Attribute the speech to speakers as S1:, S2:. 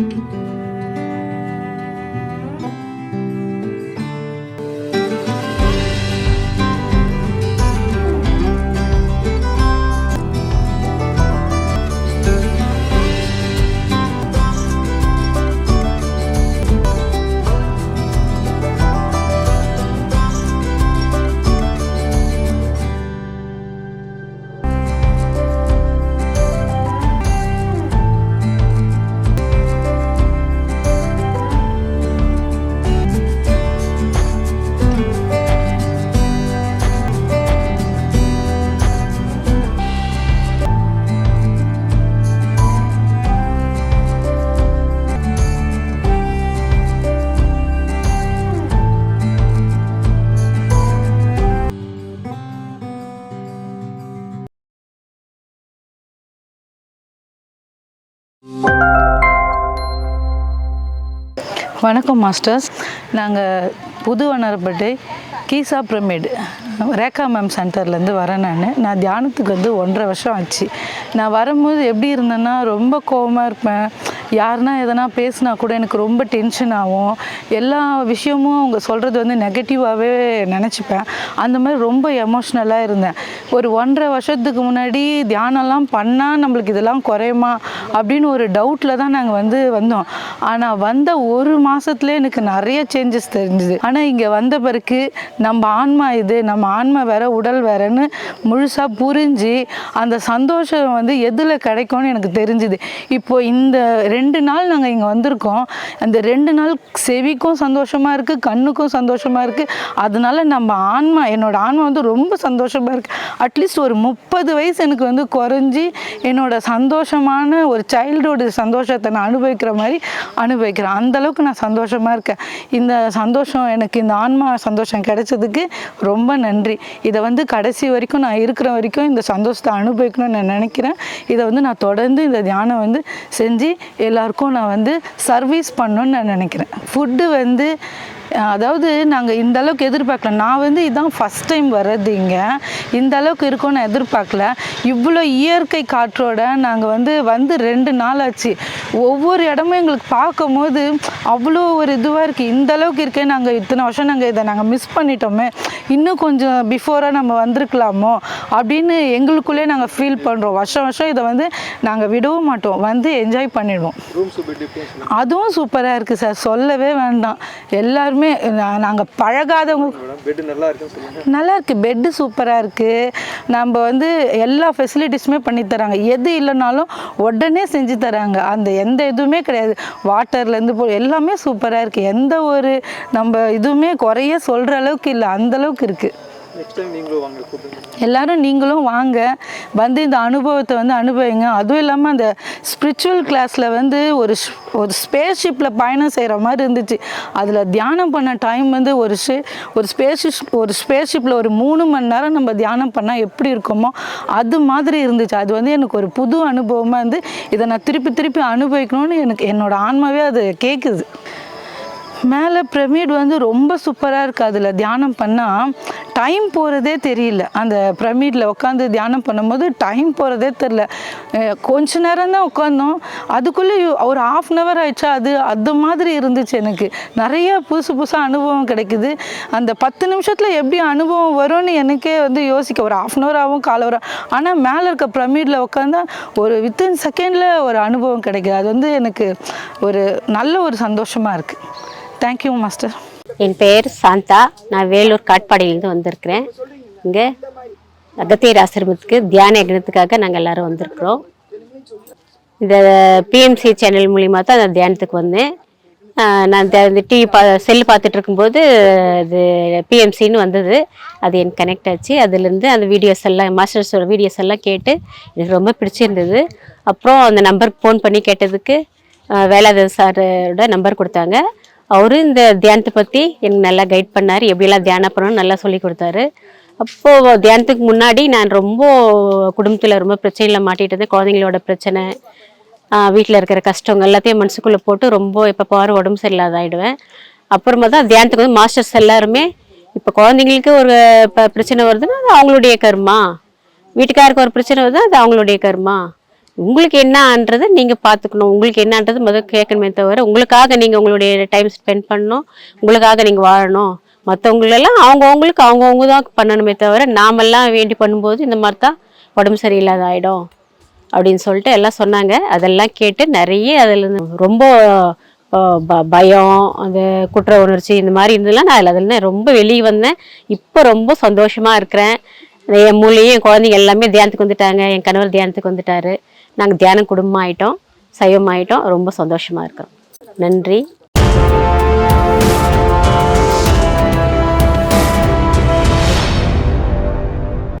S1: Thank you. வணக்கம் masters. நாங்கள் புது Vannarapettai Giza pyramid Rekha ma'am சென்டர்லேருந்து வரேன் நான். நான் தியானத்துக்கு வந்து ஒன்றரை வருஷம் ஆச்சு. நான் வரும்போது எப்படி இருந்தேன்னா ரொம்ப கோவமாக இருப்பேன். யாருன்னா எதனா பேசினா கூட எனக்கு ரொம்ப டென்ஷன் ஆகும். எல்லா விஷயமும் அவங்க சொல்கிறது வந்து நெகட்டிவாகவே நினச்சிப்பேன். அந்த மாதிரி ரொம்ப எமோஷ்னலாக இருந்தேன். ஒரு ஒன்றரை வருஷத்துக்கு முன்னாடி தியானம்லாம் பண்ணால் நம்மளுக்கு இதெல்லாம் குறையுமா? அப்படின்னு ஒரு டவுட்டில் தான் நாங்கள் வந்து வந்தோம். ஆனால் வந்த ஒரு மாதத்துலேயே எனக்கு நிறைய சேஞ்சஸ் தெரிஞ்சுது. ஆனால் இங்கே வந்த பிறகு நம்ம ஆன்மா இது நம்ம ஆன்மா வேற உடல் வேறன்னு முழுசாக புரிஞ்சு அந்த சந்தோஷம் வந்து எதில் கிடைக்கும்னு எனக்கு தெரிஞ்சுது. இப்போ இந்த ரெண்டு நாள் நாங்கள் இங்கே வந்திருக்கோம். அந்த ரெண்டு நாள் செவிக்கும் சந்தோஷமாக இருக்குது கண்ணுக்கும் சந்தோஷமாக இருக்குது அதனால நம்ம ஆன்மா என்னோட ஆன்மா வந்து ரொம்ப சந்தோஷமாக இருக்குது அட்லீஸ்ட் ஒரு முப்பது வயசு எனக்கு வந்து குறைஞ்சி என்னோட சந்தோஷமான ஒரு சைல்டுஹுட் சந்தோஷத்தை நான் அனுபவிக்கிற மாதிரி அனுபவிக்கிறேன். அந்த அளவுக்கு நான் சந்தோஷமாக இருக்கேன். இந்த சந்தோஷம் எனக்கு இந்த ஆன்மா சந்தோஷம் கிடைச்சதுக்கு ரொம்ப நன்றி. இதை வந்து கடைசி வரைக்கும் நான் இருக்கிற வரைக்கும் இந்த சந்தோஷத்தை அனுபவிக்கணும்னு நான் நினைக்கிறேன். இதை வந்து நான் தொடர்ந்து இந்த தியானம் வந்து செஞ்சு எல்லாருக்கும் நான் வந்து சர்வீஸ் பண்ணணும்னு நான் நினைக்கிறேன். ஃபுட்டு வந்து அதாவது நாங்கள் இந்த அளவுக்கு எதிர்பார்க்கல. நான் வந்து இதான் ஃபஸ்ட் டைம் வர்றது இங்கே. இந்த அளவுக்கு இருக்கும்னு எதிர்பார்க்கல. இவ்வளோ இயற்கை காற்றோட நாங்கள் வந்து வந்து ரெண்டு நாள் ஆச்சு. ஒவ்வொரு இடமும் எங்களுக்கு பார்க்கும்போது அவ்வளோ ஒரு இதுவாக இருக்குது இந்த அளவுக்கு இருக்கே நாங்கள் இத்தனை வருஷம் நாங்கள் இதை நாங்கள் மிஸ் பண்ணிட்டோமே. இன்னும் கொஞ்சம் பிஃபோராக நம்ம வந்திருக்கலாமோ அப்படின்னு எங்களுக்குள்ளே நாங்கள் ஃபீல் பண்ணுறோம் வருஷம் வருஷம் இதை வந்து நாங்கள் விடவும் மாட்டோம். வந்து என்ஜாய் பண்ணிடுவோம். அதுவும் சூப்பராக இருக்குது சார் சொல்லவே வேண்டாம். எல்லாருமே நாங்கள் பழகாதவங்க
S2: நல்லா இருக்குன்னு சொல்லுங்கள்
S1: நல்லா இருக்கு. பெட்டு சூப்பராக இருக்குது நம்ம வந்து எல்லா ஃபெசிலிட்டிஸுமே பண்ணி தராங்க. எது இல்லைனாலும் உடனே செஞ்சு தராங்க. அந்த எந்த இதுவுமே கிடையாது. வாட்டர்லேருந்து போ எல்லாமே சூப்பராக இருக்குது எந்த ஒரு நம்ம இதுவுமே குறைய சொல்கிற அளவுக்கு இல்லை. அந்த அளவுக்கு இருக்குது
S2: நெக்ஸ்ட் டைம் நீங்களும் வாங்க கூப்பிடுங்க.
S1: எல்லாரும் நீங்களும் வாங்க. வந்து இந்த அனுபவத்தை வந்து அனுபவிங்க. அதுவும் இல்லாமல் அந்த ஸ்பிரிச்சுவல் கிளாஸில் வந்து ஒரு ஷ்- ஒரு ஸ்பேஸ் ஷிப்பில் பயணம் செய்கிற மாதிரி இருந்துச்சு. அதில் தியானம் பண்ண டைம் வந்து ஒரு ஷி ஒரு ஸ்பேஸ் ஒரு ஸ்பேஸ் ஷிப்பில் ஒரு மூணு மணி நேரம் நம்ம தியானம் பண்ணால் எப்படி இருக்குமோ அது மாதிரி இருந்துச்சு. அது வந்து எனக்கு ஒரு புது அனுபவமாக இருந்து இதை நான் திருப்பி திருப்பி அனுபவிக்கணும்னு எனக்கு என்னோடய ஆன்மாவே அது கேட்குது மேலே பிரமிட் வந்து ரொம்ப சூப்பராக இருக்குது அதில் தியானம் பண்ணால் டைம் போகிறதே தெரியல. அந்த பிரமிடில் உட்காந்து தியானம் பண்ணும்போது டைம் போகிறதே தெரில கொஞ்ச நேரம் தான் உட்காந்தோம் அதுக்குள்ளே ஒரு ஆஃப் அன் ஹவர் ஆயிடுச்சா? அது அது மாதிரி இருந்துச்சு எனக்கு. நிறைய புதுசு புதுசாக அனுபவம் கிடைக்குது. அந்த பத்து நிமிஷத்தில் எப்படி அனுபவம் வரும்னு எனக்கே வந்து யோசிக்க ஒரு ஆஃப் அன் ஹவர் ஆகும் கால் ஹவர் ஆனால் மேலே இருக்க பிரமிடில் உட்காந்தா ஒரு வித்தின் செகண்டில் ஒரு அனுபவம் கிடைக்குது. அது வந்து எனக்கு ஒரு நல்ல ஒரு சந்தோஷமாக இருக்குது தேங்க்யூ மாஸ்டர்
S3: என் பெயர் சாந்தா. நான் வேலூர் காட்பாடியிலேருந்து வந்திருக்கிறேன். இங்கே அகத்தியர் ஆசிரமத்துக்கு தியான யக்னத்துக்காக நாங்கள் எல்லாரும் வந்திருக்கிறோம். இந்த பிஎம்சி சேனல் மூலிமா தான் நான் தியானத்துக்கு வந்தேன். நான் இந்த- இந்த டிவி பா செல்லு பார்த்துட்டு இருக்கும்போது அது பிஎம்சின்னு வந்தது. அது எனக்கு கனெக்ட் ஆச்சு. அதுலேருந்து அந்த வீடியோஸ் எல்லாம் மாஸ்டர்ஸோட வீடியோஸ் எல்லாம் கேட்டு எனக்கு ரொம்ப பிடிச்சிருந்தது. அப்புறம் அந்த நம்பருக்கு ஃபோன் பண்ணி கேட்டதுக்கு ஆஹ் சாரோட நம்பர் கொடுத்தாங்க. அவரு இந்த தியானத்தை பற்றி எனக்கு நல்லா கைட் பண்ணார். எப்படியெல்லாம் தியானம் பண்ணணும்னு நல்லா சொல்லி கொடுத்தாரு. அப்போது தியானத்துக்கு முன்னாடி நான் ரொம்ப குடும்பத்தில் ரொம்ப பிரச்சனையில் மாட்டிகிட்டு இருந்தேன் குழந்தைங்களோட பிரச்சனை வீட்டில் இருக்கிற கஷ்டங்கள் எல்லாத்தையும் மனசுக்குள்ளே போட்டு ரொம்ப இப்போ பாரு உடம்பு சரியில்லாத ஆகிடுவேன் அப்புறமா தான் தியானத்துக்கு வந்து மாஸ்டர்ஸ் எல்லாருமே இப்போ குழந்தைங்களுக்கு ஒரு ப- பிரச்சனை வருதுன்னா அது அவங்களுடைய கர்மா. வீட்டுக்காருக்கு ஒரு பிரச்சனை வருது அது அவங்களுடைய கர்மா. உங்களுக்கு என்னன்றதை நீங்கள் பார்த்துக்கணும் உங்களுக்கு என்னன்றது முதல் கேட்கணுமே தவிர உங்களுக்காக நீங்கள் உங்களுடைய டைம் ஸ்பெண்ட் பண்ணணும். உங்களுக்காக நீங்கள் வாழணும். மற்றவங்களெல்லாம் அவங்கவுங்களுக்கு அவங்கவுங்க தான் பண்ணணுமே தவிர நாமெல்லாம் வேண்டி பண்ணும்போது இந்த மாதிரி தான் உடம்பு சரியில்லாத ஆகிடும் அப்படின்னு சொல்லிட்டு எல்லாம் சொன்னாங்க. அதெல்லாம் கேட்டு நிறைய அதில் ரொம்ப ப- பயம் அந்த குற்ற உணர்ச்சி இந்த மாதிரி இருந்ததுலாம் நான் அதில் அதில் ரொம்ப வெளியே வந்தேன். இப்போ ரொம்ப சந்தோஷமாக இருக்கிறேன். என் மூலையும் என் குழந்தைங்க எல்லாமே தியானத்துக்கு வந்துட்டாங்க. என் கணவர் தியானத்துக்கு வந்துட்டார். நாங்கள் தியானம் குடும்பம் ஆகிட்டோம் சைவம் ரொம்ப சந்தோஷமாக இருக்கிறோம் நன்றி.